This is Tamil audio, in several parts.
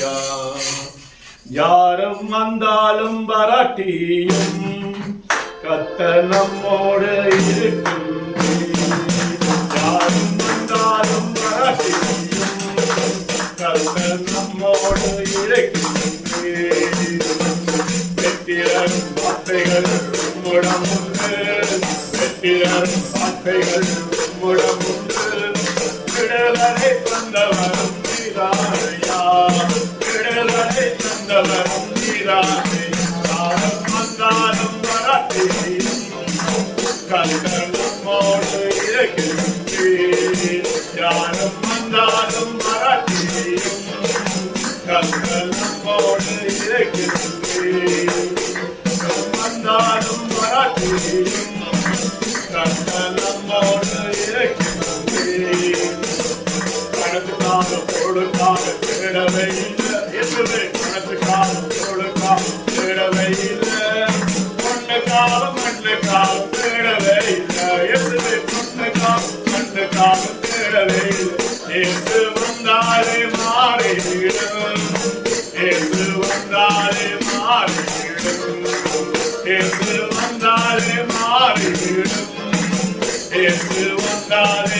ஐயா யாரும் வந்தாலும் வராட்டியும் கத்த நம்மோடு இருக்கும் யாரும் வந்தாலும் வராட்டியும் கத்த நம்மோடு இருக்கும் வெற்றியரும் வார்த்தைகள் உம்மிடம் உண்டு வெற்றியரும் வார்த்தைகள் உம்மிடம் உண்டு விடுதலை தந்தவரும் മന്ദാരം മറാഠി കണ്ടലം தேடவே இல்லை எதுவே பணத்துக்காக பொருளுக்காக தேடவே இல்லை பொண்ணுக்காக மண்ணுக்காக தேடவே இல்லை எதுவே பொண்ணுக்காக மண்ணுக்காக தேடவே இல்லை வந்தாலே மாறிடும் வந்தாலே வந்தாலே என்று வந்தாலே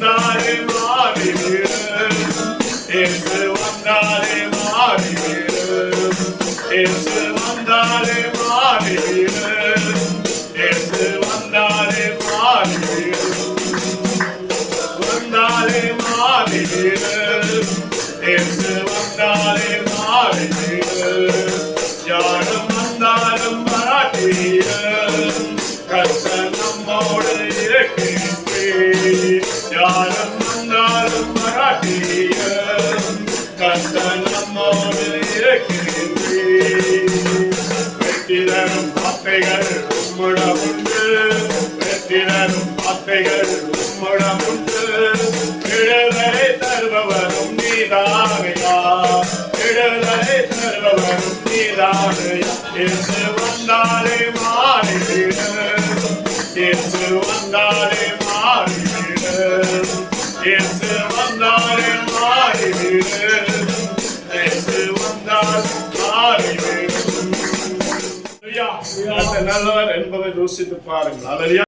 என்று வந்தாலே மாறிவிடும் என்று வந்தாலே மாறிவிடும் என்று வந்தாலே மாறிவிடும் என்று வந்தாலே மாறிவிடும் வந்தாலே மாறிவிடும் என்று யாரும் வந்தாலும் மராட்டியும் கர்த்தர் நம்மோடு இருக்கின்றேன் வெற்றிதரும் வார்த்தைகள் உம்மிடம் உண்டு. வெற்றிதரும் வார்த்தைகள் உம்மிடம் உண்டு. விடுதலை தருபவரும் நீதானையா? விடுதலை தருபவரும் நீதானையா? என்று வந்தாலே மாறிவிடும் என்று வந்தாலே மாறிவிடும் என்று வந்தாலே என்று வந்தால் நல்லவர் என்பதை யோசித்து பாருங்கள். அல்லையா